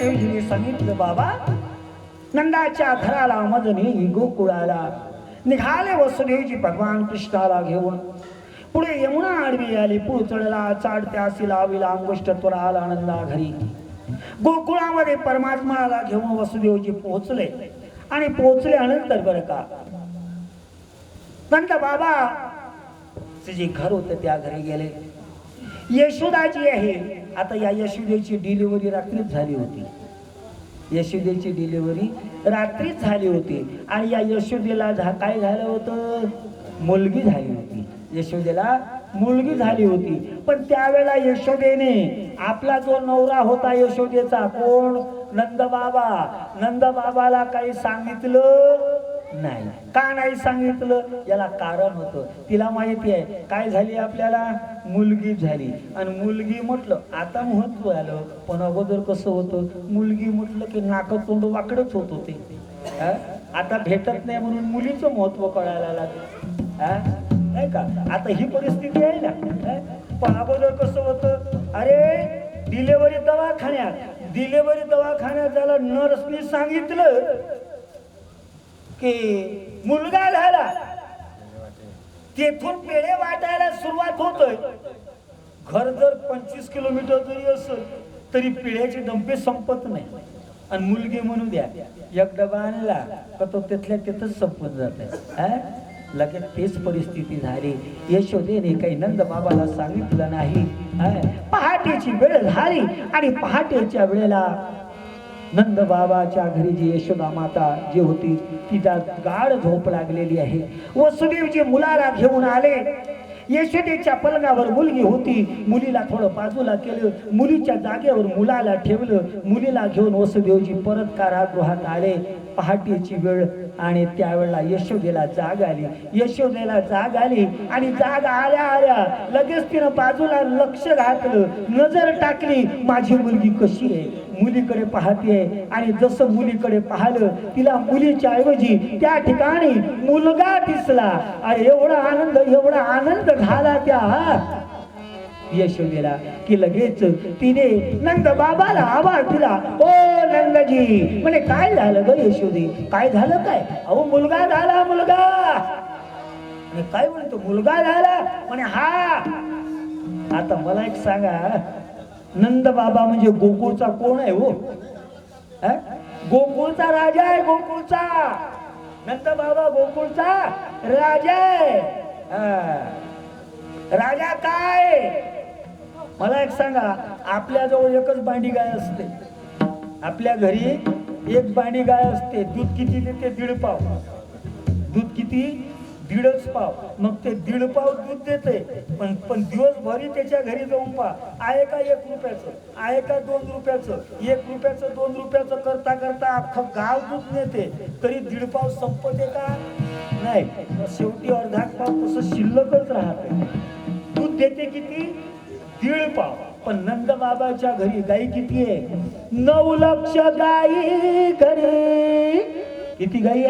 त्यावेळेला सांगितलं बाबा नंदाच्या घराला मजनी गोकुळाला निघाले वसुदेवजी भगवान कृष्णाला घेऊन. पुढे यमुना आडवी आली पुळचळला चाडत्या लाविला अंगुष्ट त्वरा आला नंदा घरी. गोकुळामध्ये परमात्माला घेऊन वसुदेवजी पोहोचले आणि पोहोचल्यानंतर बरं का नंतर बाबा जे घर होतं त्या घरी गेले. यशोदाजी आहे आता या यशोदेची डिलिव्हरी रात्रीच झाली होती. यशोदेची डिलिव्हरी रात्रीच झाली होती. आणि या यशोदेला झा काय झालं होतं? मुलगी झाली होती. यशोदेला मुलगी झाली होती. पण त्यावेळेला यशोदेने आपला जो नवरा होता यशोदेचा कोण? नंदबाबा. नंदबाबाला काही सांगितलं? नाही. का नाही सांगितलं? याला कारण होतं. तिला माहिती आहे. काय झाली आपल्याला? मुलगी झाली. आणि मुलगी म्हटलं आता महत्त्व आलं. पण अगोदर कसं होतं? मुलगी म्हटलं की नाक तोंड वाकडच होत होते. आता भेटत नाही म्हणून मुलीचं महत्त्व कळायला लागलं. हा? नाही का? आता ही परिस्थिती आहे ना. पण अगोदर कसं होतं? अरे डिलेवरी दवाखान्यात. डिलेवरी दवाखान्यात ज्याला नर्सनी सांगितलं की मुलगा झाला. तेथून पेढे वाटायला सुरुवात होतोय. घर जर पंचवीस किलोमीटर जरी असेल तरी पिढ्याचे डंपे संपत नाही. आणि मुलगी म्हणू द्या एक डबा आणला का तो तिथल्या तिथंच संपत जात लगेच तेच परिस्थिती झाली. यशोदेने काही नंद बाबाला सांगितलं नाही. पहाटेची वेळ झाली आणि पहाटेच्या वेळेला नंद बाबाच्या घरी जी यशोदा माता जी होती तिचा गाढ झोप लागलेली आहे. वसुदेवजी मुलाला घेऊन आले. यशोदेच्या पलंगावर मुलगी होती. मुलीला थोडं बाजूला केलं. मुलीच्या जागेवर मुलाला ठेवलं. मुलीला घेऊन वसुदेवजी परत कारागृहात आले. पहाटेची वेळ आणि त्यावेळेला यशोदेला जाग आली. यशोदेला जाग आली आणि जाग आल्या आल्या लगेच तिनं बाजूला लक्ष घातलं. नजर टाकली. माझी मुलगी कशी आहे? मुलीकडे पाहते आणि जसं मुलीकडे पाहिलं तिला मुलीच्या ऐवजी त्या ठिकाणी मुलगा दिसला. अरे एवढा आनंद एवढा आनंद झाला त्या. यशोदेला की लगेच तिने नंद बाबाला आवाज दिला. ओ नंदजी म्हणे काय झालं ग यशोदे? काय झालं काय? अहो मुलगा झाला मुलगा. काय म्हणतो मुलगा झाला? म्हणे हा आता मला एक सांगा नंद बाबा म्हणजे गोकुळचा कोण आहे हो? गोकुळचा राजा आहे गोकुळचा. नंद बाबा गोकुळचा राजा आहे. राजा काय? मला एक सांगा आपल्याजवळ एकच बांडी गाय असते. आपल्या घरी एक बांडी गाय असते. दूध किती देते? दीड पाव. दूध किती? दीडच पाव. मग ते दीड पाव दूध देते पण पण दिवसभरी त्याच्या घरी जाऊन पा आहे का एक रुपयाचं आहे का दोन रुपयाचं एक रुपयाचं दोन रुपयाचं करता करता अख्खं गाव दूध नेते. तरी दीड पाव संपते का? नाही. शेवटी अर्धा पाव तसं शिल्लकच राहते. दूध देते किती? दीड पाव. पण नंद बाबाच्या घरी गाई किती आहे? नऊ लक्ष गाई घरी. किती गाई आहे?